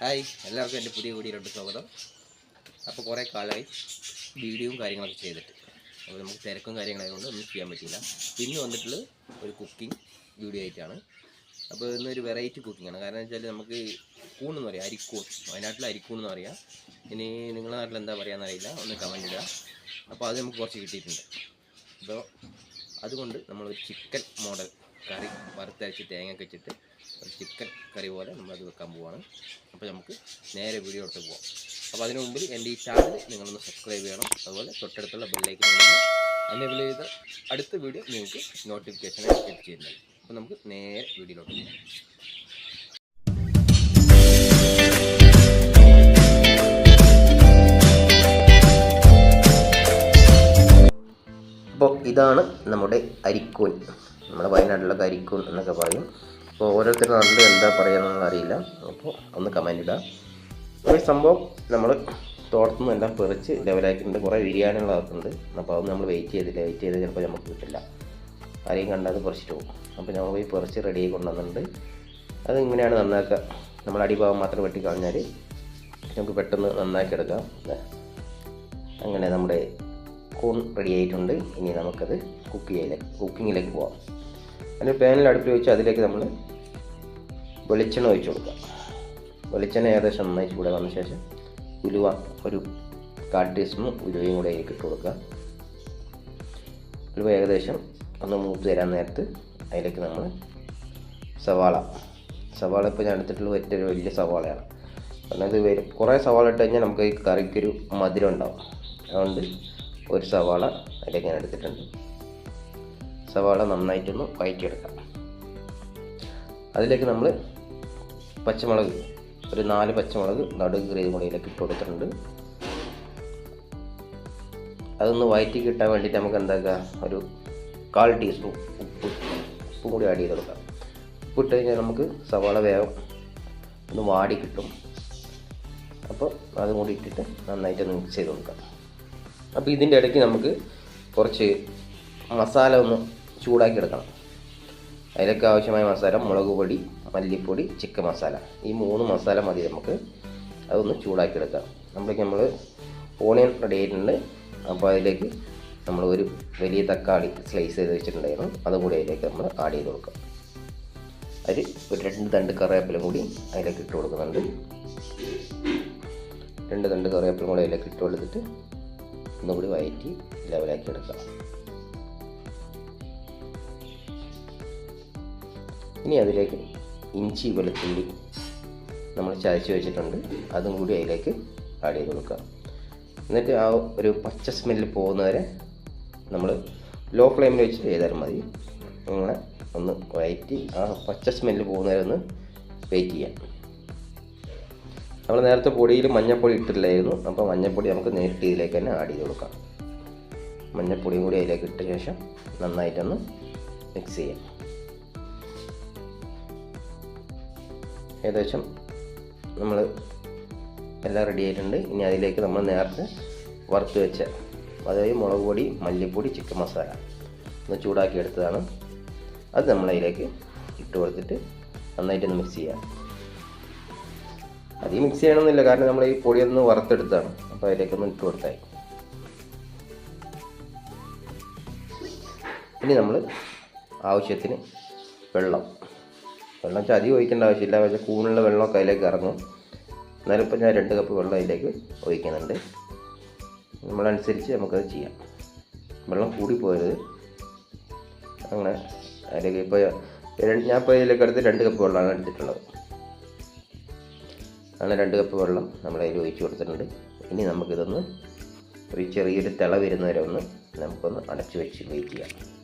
Hi എല്ലാവർക്കും എന്റെ പുതിയ വീഡിയോയിലോട്ട് സ്വാഗതം. അപ്പോൾ കുറേ കാലമായി വീഡിയോയും കാര്യങ്ങളൊക്കെ ചെയ്തിട്ട്. അപ്പോൾ നമുക്ക് തിരക്കും കാര്യങ്ങളായതുകൊണ്ട് ഒന്നും ചെയ്യാൻ പറ്റിയില്ല. പിന്നെ വന്നിട്ടുള്ളത് ഒരു കുക്കിംഗ് വീഡിയോ ആയിട്ടാണ്. അപ്പോൾ ഇന്നൊരു വെറൈറ്റി കുക്കിംഗ് ആണ്. കാരണം വെച്ചാൽ നമുക്ക് കൂൺ എന്ന് പറയാം അരിക്കൂൺ. വയനാട്ടിൽ അരിക്കൂൺ എന്ന് പറയാം. ഇനി നിങ്ങളുടെ നാട്ടിൽ എന്താ പറയുക എന്നറിയില്ല ഒന്ന് കമന്റ് ഇടുക. അപ്പോൾ അത് നമുക്ക് കുറച്ച് കിട്ടിയിട്ടുണ്ട്. അപ്പോൾ അതുകൊണ്ട് നമ്മളൊരു ചിക്കൻ മോഡൽ കറി വറുത്തരച്ച് തേങ്ങ ഒക്കെ വെച്ചിട്ട് ഒരു ചിക്കൻ കറി പോലെ നമ്മളത് വെക്കാൻ പോവാണ്. അപ്പോൾ നമുക്ക് നേരെ വീഡിയോ ഇട്ട് പോവാം. അപ്പോൾ അതിനു മുമ്പിൽ എന്റെ ഈ ചാനൽ നിങ്ങളൊന്ന് സബ്സ്ക്രൈബ് ചെയ്യണം. അതുപോലെ തൊട്ടടുത്തുള്ള ബെല്ലേക്ക് നിങ്ങളൊന്ന് എനേബിൾ ചെയ്ത അടുത്ത വീഡിയോ നിങ്ങൾക്ക് നോട്ടിഫിക്കേഷനായി എത്തിച്ചിരുന്നത് അപ്പോൾ നമുക്ക് നേരെ വീഡിയോയിലോട്ട് പോകാം അപ്പോൾ ഇതാണ് നമ്മുടെ അരിക്കൂൻ നമ്മുടെ വയനാട്ടിലൊക്കെ അരിക്കൂൻ എന്നൊക്കെ പറയും. അപ്പോൾ ഓരോരുത്തരുടെ നാട്ടിൽ എന്താ പറയുന്നതെന്ന് അറിയില്ല. അപ്പോൾ ഒന്ന് കമന്റ് ഇടുക അപ്പോൾ ഈ സംഭവം നമ്മൾ തോട്ടത്തു നിന്ന് എല്ലാം പെറിച്ച് ലെവലാക്കിയിട്ടുണ്ട് കുറേ ബിരിയാണികളാക്കുന്നുണ്ട് അപ്പോൾ അത് നമ്മൾ വെയിറ്റ് ചെയ്തില്ല. വെയിറ്റ് ചെയ്ത് ചിലപ്പോൾ നമുക്ക് കിട്ടില്ല. ആരെയും കണ്ടാൽ പറിച്ചിട്ട് പോകും. അപ്പോൾ നമ്മൾ പോയി പറിച്ച് റെഡിയായി കൊണ്ടുവന്നിട്ടുണ്ട്. അത് ഇങ്ങനെയാണ് നന്നാക്കുക. നമ്മൾ അടിഭാഗം മാത്രം വെട്ടി കളഞ്ഞാൽ നമുക്ക് പെട്ടെന്ന് നന്നാക്കി എടുക്കാം. അങ്ങനെ നമ്മുടെ കോൺ റെഡി ആയിട്ടുണ്ട്. ഇനി നമുക്കത് കുക്ക് ചെയ്യിലേക്ക് കുക്കിങ്ങിലേക്ക് പോവാം. അതിന് പാനിൽ അടുപ്പിൽ വെച്ച് അതിലേക്ക് നമ്മൾ വെളിച്ചെണ്ണ ഒഴിച്ചു കൊടുക്കാം വെളിച്ചെണ്ണ ഏകദേശം നന്നായി ചൂട് വന്ന ശേഷം ഉലുവ ഒരു കാൽ ടീസ്പൂൺ ഉലുവയും കൂടെ അതിലേക്ക് ഇട്ട് കൊടുക്കുക. ഉലുവ ഏകദേശം ഒന്ന് മൂത്ത് തരാൻ നേരത്ത് അതിലേക്ക് നമ്മൾ സവാള. സവാള ഇപ്പോൾ ഞാൻ എടുത്തിട്ടുള്ള ഏറ്റവും വലിയ സവാളയാണ്. കാരണം ഇത് വരും. കുറേ സവാള ഇട്ട് കഴിഞ്ഞാൽ നമുക്ക് ഈ കറിക്കൊരു മധുരം ഉണ്ടാവും. അതുകൊണ്ട് ഒരു സവാള അതിലേക്ക് ഞാൻ എടുത്തിട്ടുണ്ട്. സവാള നന്നായിട്ടൊന്ന് വഴറ്റിയെടുക്കാം അതിലേക്ക് നമ്മൾ പച്ചമുളക് ഒരു നാല് പച്ചമുളക് നടുക്ക് ഇതിലേക്ക് ഇട്ട് കൊടുത്തിട്ടുണ്ട്. അതൊന്ന് വയറ്റി കിട്ടാൻ വേണ്ടിയിട്ട് നമുക്ക് എന്താക്കുക? ഒരു കാൽ ടീസ്പൂൺ ഉപ്പ് ഉപ്പും കൂടി ആഡ് ചെയ്ത് കൊടുക്കാം. ഉപ്പിട്ട് കഴിഞ്ഞാൽ നമുക്ക് സവാള വേഗം ഒന്ന് വാടി കിട്ടും. അപ്പോൾ അതും കൂടി ഇട്ടിട്ട് നന്നായിട്ടൊന്ന് മിക്സ് ചെയ്ത് കൊടുക്കാം. അപ്പോൾ ഇതിന്റെ ഇടയ്ക്ക് നമുക്ക് കുറച്ച് മസാല ഒന്ന് ചൂടാക്കി എടുക്കണം. അതിലേക്ക് ആവശ്യമായ മസാല മുളക് പൊടി മല്ലിപ്പൊടി ചിക്കൻ മസാല. ഈ മൂന്ന് മസാല മതി നമുക്ക്. അതൊന്ന് ചൂടാക്കി എടുക്കാം. അപ്പോഴേക്ക് നമ്മൾ ഓണിയൻ റെഡി ആയിട്ടുണ്ട്. അപ്പോൾ അതിലേക്ക് നമ്മൾ ഒരു വലിയ തക്കാളി സ്ലൈസ് ചെയ്ത് വെച്ചിട്ടുണ്ടായിരുന്നു. അതുകൂടി അതിലേക്ക് നമ്മൾ ആഡ് ചെയ്ത് കൊടുക്കാം. അതിൽ ഒരു രണ്ട് തണ്ട് കറിവേപ്പില കൂടി അതിലേക്ക് ഇട്ട് കൊടുക്കുന്നുണ്ട്. രണ്ട് തണ്ട് കറിവേപ്പില കൂടി അതിലേക്ക് ഇട്ട് കൊടുത്തിട്ട് ഒന്നുകൂടി വയറ്റി ലെവലാക്കി എടുക്കാം. ഇനി അതിലേക്ക് ഇഞ്ചി വെളുത്തുള്ളി നമ്മൾ ചതച്ച് വെച്ചിട്ടുണ്ട്. അതും കൂടി അതിലേക്ക് ആഡ് ചെയ്ത് കൊടുക്കുക. എന്നിട്ട് ആ ഒരു പച്ച സ്മെല്ല് പോകുന്നവരെ നമ്മൾ ലോ ഫ്ലെയിമിൽ വെച്ച് ചെയ്താലും മതി. അങ്ങനെ ഒന്ന് വയറ്റി ആ പച്ച സ്മെല്ല് പോകുന്നവരെ ഒന്ന് വെയിറ്റ് ചെയ്യാം. നമ്മൾ നേരത്തെ പൊടിയിൽ മഞ്ഞപ്പൊടി ഇട്ടില്ലായിരുന്നു അപ്പോൾ മഞ്ഞപ്പൊടി നമുക്ക് നേരിട്ട് ഇതിലേക്ക് തന്നെ ആഡ് ചെയ്ത് കൊടുക്കാം. മഞ്ഞപ്പൊടിയും കൂടി അതിലേക്ക് ഇട്ട ശേഷം നന്നായിട്ടൊന്ന് മിക്സ് ചെയ്യാം. ഏകദേശം നമ്മൾ എല്ലാം റെഡി ആയിട്ടുണ്ട്. ഇനി അതിലേക്ക് നമ്മൾ നേരത്തെ വറുത്ത് വെച്ച അതായത് മുളക് പൊടി മല്ലിപ്പൊടി ചിക്കൻ മസാല ഒന്ന് ചൂടാക്കി എടുത്തതാണ്. അത് നമ്മൾ അതിലേക്ക് ഇട്ട് കൊടുത്തിട്ട് നന്നായിട്ടൊന്ന് മിക്സ് ചെയ്യാം. അധികം മിക്സ് ചെയ്യണമെന്നില്ല കാരണം നമ്മൾ ഈ പൊടിയൊന്ന് വറുത്തെടുത്താണ് അപ്പോൾ അതിലേക്കൊന്ന് ഇട്ട് കൊടുത്തായി ഇനി നമ്മൾ ആവശ്യത്തിന് വെള്ളം വെള്ളം വെച്ചാൽ അധികം ഒഴിക്കേണ്ട ആവശ്യമില്ല. പക്ഷേ കൂണുള്ള വെള്ളമൊക്കെ അതിലേക്ക് ഇറങ്ങും എന്നാലും ഇപ്പം ഞാൻ രണ്ട് കപ്പ് വെള്ളം അതിലേക്ക് ഒഴിക്കുന്നുണ്ട്. നമ്മളനുസരിച്ച് നമുക്കത് ചെയ്യാം. വെള്ളം കൂടിപ്പോയത് അങ്ങനെ അതിലേക്ക് ഇപ്പോൾ ഞാൻ ഇപ്പോൾ ഇതിലേക്ക് എടുത്ത് രണ്ട് കപ്പ് വെള്ളമാണ് എടുത്തിട്ടുള്ളത്. അങ്ങനെ രണ്ട് കപ്പ് വെള്ളം നമ്മൾ അതിൽ ഒഴിച്ച് കൊടുത്തിട്ടുണ്ട്. ഇനി നമുക്കിതൊന്ന് ഒരു ചെറിയൊരു തിള വരുന്നവരെ ഒന്ന് നമുക്കൊന്ന് അടച്ചു വെച്ച് വെയിറ്റ് ചെയ്യാം.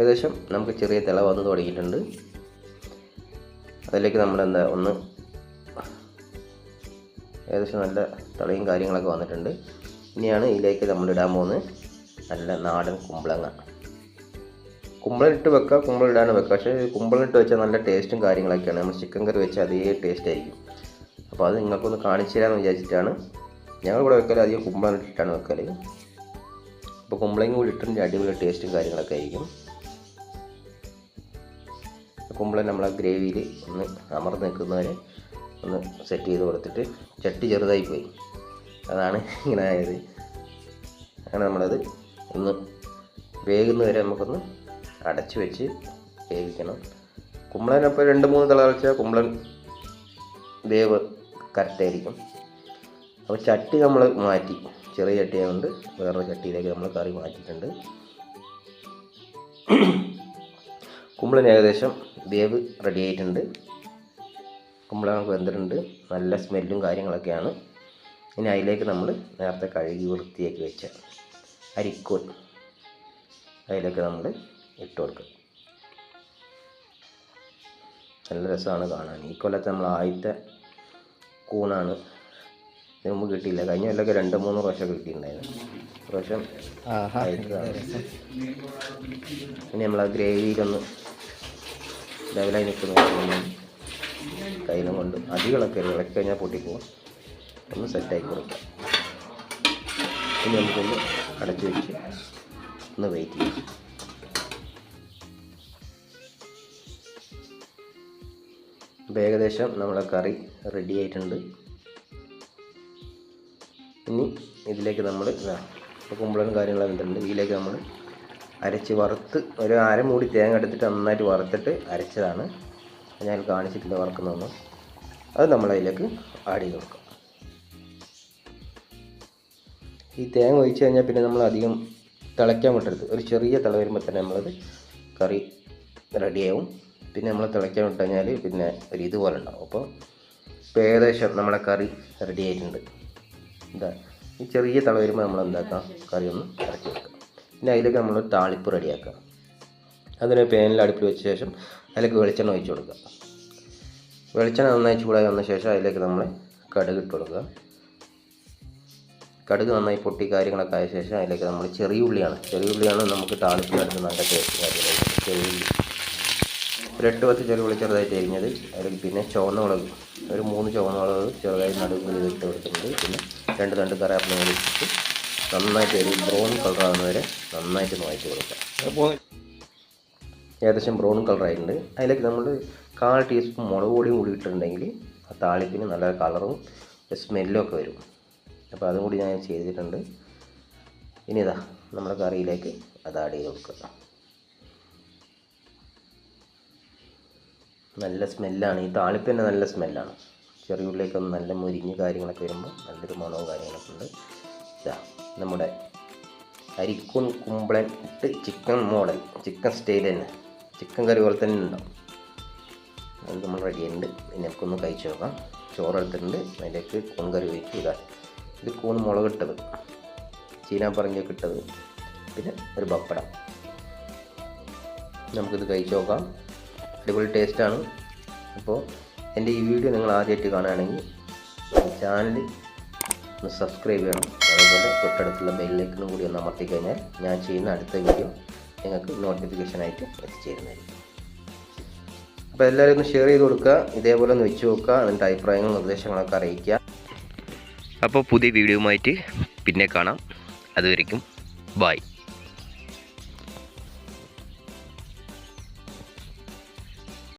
ഏകദേശം നമുക്ക് ചെറിയ തിള വന്ന് തുടങ്ങിയിട്ടുണ്ട്. അതിലേക്ക് നമ്മൾ എന്താ ഒന്ന് ഏകദേശം നല്ല തിളയും കാര്യങ്ങളൊക്കെ വന്നിട്ടുണ്ട്. ഇനിയാണ് ഇതിലേക്ക് നമ്മൾ ഇടാൻ പോകുന്നത് നല്ല നാടൻ കുമ്പളങ്ങ. കുമ്പളിട്ട് വെക്കുക കുമ്പളിടാനും വെക്കുക. പക്ഷേ കുമ്പളിട്ട് വെച്ചാൽ നല്ല ടേസ്റ്റും കാര്യങ്ങളൊക്കെയാണ്. നമ്മൾ ചിക്കൻ കറി വെച്ചാൽ അതേ ടേസ്റ്റ് ആയിരിക്കും. അപ്പോൾ അത് നിങ്ങൾക്കൊന്ന് കാണിച്ചു തരാമെന്ന് വിചാരിച്ചിട്ടാണ് ഞങ്ങൾ ഇവിടെ വെക്കൽ അധികം കുമ്പളം ഇട്ടിട്ടാണ് വെക്കൽ അപ്പോൾ കുമ്പളങ്ങ കൂടി ഇട്ടിട്ടുണ്ടെങ്കിൽ അടിപൊളി ടേസ്റ്റും കാര്യങ്ങളൊക്കെ ആയിരിക്കും. കുമ്പളൻ നമ്മൾ ആ ഗ്രേവിയിൽ ഒന്ന് അമർന്ന് നിൽക്കുന്നവരെ ഒന്ന് സെറ്റ് ചെയ്ത് കൊടുത്തിട്ട് ചട്ടി ചെറുതായി പോയി. അതാണ് ഇങ്ങനെ ആയത്. അങ്ങനെ നമ്മളത് ഒന്ന് വേകുന്നവരെ നമുക്കൊന്ന് അടച്ചു വെച്ച് വേവിക്കണം. കുമ്പളനപ്പോൾ രണ്ട് മൂന്ന് തിളച്ച കുമ്പളൻ വേവ് കറക്റ്റായിരിക്കും അപ്പോൾ ചട്ടി നമ്മൾ മാറ്റി. ചെറിയ ചട്ടിയായതുകൊണ്ട് വേറൊരു ചട്ടിയിലേക്ക് നമ്മൾ കറി മാറ്റിയിട്ടുണ്ട്. കുമ്പളൻ ഏകദേശം വേവ് റെഡി ആയിട്ടുണ്ട്. നമുക്ക് വെന്തിട്ടുണ്ട്. നല്ല സ്മെല്ലും കാര്യങ്ങളൊക്കെയാണ്. ഇനി അതിലേക്ക് നമ്മൾ നേരത്തെ കഴുകി വൃത്തിയാക്കി വെച്ച അരിക്കോൽ അതിലേക്ക് നമ്മൾ ഇട്ട് കൊടുക്കും നല്ല രസമാണ് കാണാൻ. ഈ കൊല്ലത്തെ നമ്മൾ ആദ്യത്തെ കൂണാണ്. ഇതിന് മുമ്പ് കിട്ടിയില്ല. കഴിഞ്ഞ കൊല്ലമൊക്കെ രണ്ട് മൂന്ന് പ്രാവശ്യം കിട്ടിയിട്ടുണ്ടായിരുന്നു. പ്രാവശ്യം ഇനി നമ്മൾ ആ ഗ്രേവിയിലൊന്ന് ലെവലായി നിൽക്കുന്ന കയ്യിലും കൊണ്ട് അധികം ഇളക്കരുത് ഇളക്കി കഴിഞ്ഞാൽ പൊട്ടിപ്പോവും. ഒന്ന് സെറ്റാക്കി കൊടുക്കാം ഇനി നമുക്കൊന്ന് അടച്ചു വെച്ച് ഒന്ന് വെയിറ്റ് ചെയ്യാം. അപ്പോൾ ഏകദേശം നമ്മുടെ കറി റെഡി ആയിട്ടുണ്ട്. ഇനി ഇതിലേക്ക് നമ്മൾ കുമ്പളനും കാര്യങ്ങളും എന്തുണ്ട് ഇതിലേക്ക് നമ്മൾ അരച്ച് വറുത്ത് ഒരു അരമൂടി തേങ്ങ എടുത്തിട്ട് നന്നായിട്ട് വറുത്തിട്ട് അരച്ചതാണ്. ഞാൻ കാണിച്ചിട്ടില്ല വറുക്കുന്നതൊന്നും. അത് നമ്മൾ അതിലേക്ക് ആഡ് ചെയ്ത് കൊടുക്കാം. ഈ തേങ്ങ ഒഴിച്ച് കഴിഞ്ഞാൽ പിന്നെ നമ്മൾ അധികം തിളയ്ക്കാൻ വിട്ടരുത് ഒരു ചെറിയ തിള വരുമ്പോൾ തന്നെ നമ്മളത് കറി റെഡിയാവും പിന്നെ നമ്മൾ തിളയ്ക്കാൻ വിട്ട് കഴിഞ്ഞാൽ പിന്നെ ഒരു ഇതുപോലെ ഉണ്ടാവും. അപ്പോൾ ഇപ്പോൾ ഏകദേശം നമ്മളെ കറി റെഡി ആയിട്ടുണ്ട്. എന്താ ഈ ചെറിയ തിള വരുമ്പോൾ നമ്മൾ എന്താക്കാം? കറി ഒന്ന് ഇറക്കി പിന്നെ അതിലേക്ക് നമ്മൾ താളിപ്പ് റെഡിയാക്കുക അതിന് പേനിൽ അടുപ്പിൽ വെച്ച ശേഷം അതിലേക്ക് വെളിച്ചെണ്ണ ഒഴിച്ച് കൊടുക്കുക. വെളിച്ചെണ്ണ നന്നായി ചൂടായി വന്ന ശേഷം അതിലേക്ക് നമ്മൾ കടുക് ഇട്ട് കൊടുക്കുക. കടുക് നന്നായി പൊട്ടി കാര്യങ്ങളൊക്കെ ആയ ശേഷം അതിലേക്ക് നമ്മൾ ചെറിയ ഉള്ളിയാണ്. ചെറിയ ഉള്ളിയാണ് നമുക്ക് താളിപ്പിനടുത്ത് നല്ല ടേസ്റ്റ് കാര്യങ്ങളായിട്ട് ചെറിയ ഉള്ളി. എട്ട് പത്ത് ചെറുപുളി ചെറുതായിട്ട് അരിഞ്ഞത് അതിലേക്ക് പിന്നെ ചുവന്ന മുളക് ഒരു മൂന്ന് ചുവന്ന മുളക് ചെറുതായി നടുവിൽ ഇട്ട് കൊടുക്കുന്നത് പിന്നെ രണ്ട് രണ്ട് കറിവേപ്പില ഇട്ടിട്ട് നന്നായിട്ട് ഒരു ബ്രൗൺ കളർ ആകുന്നവരെ നന്നായിട്ട് വഴറ്റി കൊടുക്കുക ഏകദേശം ബ്രൗൺ കളർ ആയിട്ടുണ്ട് അതിലേക്ക് നമ്മൾ കാൽ ടീസ്പൂൺ മുളക് പൊടിയും കൂടി ഇട്ടിട്ടുണ്ടെങ്കിൽ ആ താളിപ്പിന് നല്ല കളറും സ്മെല്ലും ഒക്കെ വരും. അപ്പോൾ അതും കൂടി ഞാൻ ചെയ്തിട്ടുണ്ട്. ഇനി ഇതാ നമ്മുടെ കറിയിലേക്ക് അത് ആഡ് ചെയ്ത് കൊടുക്കുക. നല്ല സ്മെല്ലാണ്. ഈ താളിപ്പ് തന്നെ നല്ല സ്മെല്ലാണ്. ചെറിയ ഉള്ളിലേക്കൊന്ന് നല്ല മുരിഞ്ഞ് കാര്യങ്ങളൊക്കെ വരുമ്പോൾ നല്ലൊരു മണവും കാര്യങ്ങളൊക്കെ ഉണ്ട്. ഇതാ. നമ്മുടെ അരിക്കൂൺ കുമ്പളൻ ഇട്ട് ചിക്കൻ മോഡൽ ചിക്കൻ സ്റ്റൈൽ തന്നെ. ചിക്കൻ കറി പോലെ തന്നെ ഉണ്ടാവും. അത് നമ്മൾ റെഡി ഉണ്ട് ഇനി നമുക്കൊന്ന് കഴിച്ചു നോക്കാം. ചോറ് എടുത്തിട്ടുണ്ട് അതിലേക്ക് കൂൺ കറി ഒഴിച്ച് ഇതാ ഇത് കൂൺ മുളക് ഇട്ടത്. ചീന ചീനാപ്പറഞ്ചൊക്കെ ഇട്ടത്. പിന്നെ ഒരു പപ്പടം. നമുക്കിത് കഴിച്ചു നോക്കാം. അടിപൊളി ടേസ്റ്റാണ് അപ്പോൾ എന്റെ ഈ വീഡിയോ നിങ്ങൾ ആദ്യമായിട്ട് കാണുകയാണെങ്കിൽ ചാനൽ ഒന്ന് സബ്സ്ക്രൈബ് ചെയ്യണം. അതേപോലെ തൊട്ടടുത്തുള്ള ബെല്ലിലേക്കും കൂടി ഒന്ന് അമർത്തി കഴിഞ്ഞാൽ ഞാൻ ചെയ്യുന്ന അടുത്ത വീഡിയോ നിങ്ങൾക്ക് നോട്ടിഫിക്കേഷനായിട്ട് എത്തിച്ചേരുന്നതായിരിക്കും. അപ്പോൾ എല്ലാവരും ഒന്ന് ഷെയർ ചെയ്ത് കൊടുക്കുക ഇതേപോലെ ഒന്ന് വെച്ച് നോക്കുക അതിന്റെ അഭിപ്രായങ്ങളും നിർദ്ദേശങ്ങളൊക്കെ അറിയിക്കുക. അപ്പോൾ പുതിയ വീഡിയോയുമായിട്ട് പിന്നെ കാണാം. അതുവരെയും ബായ്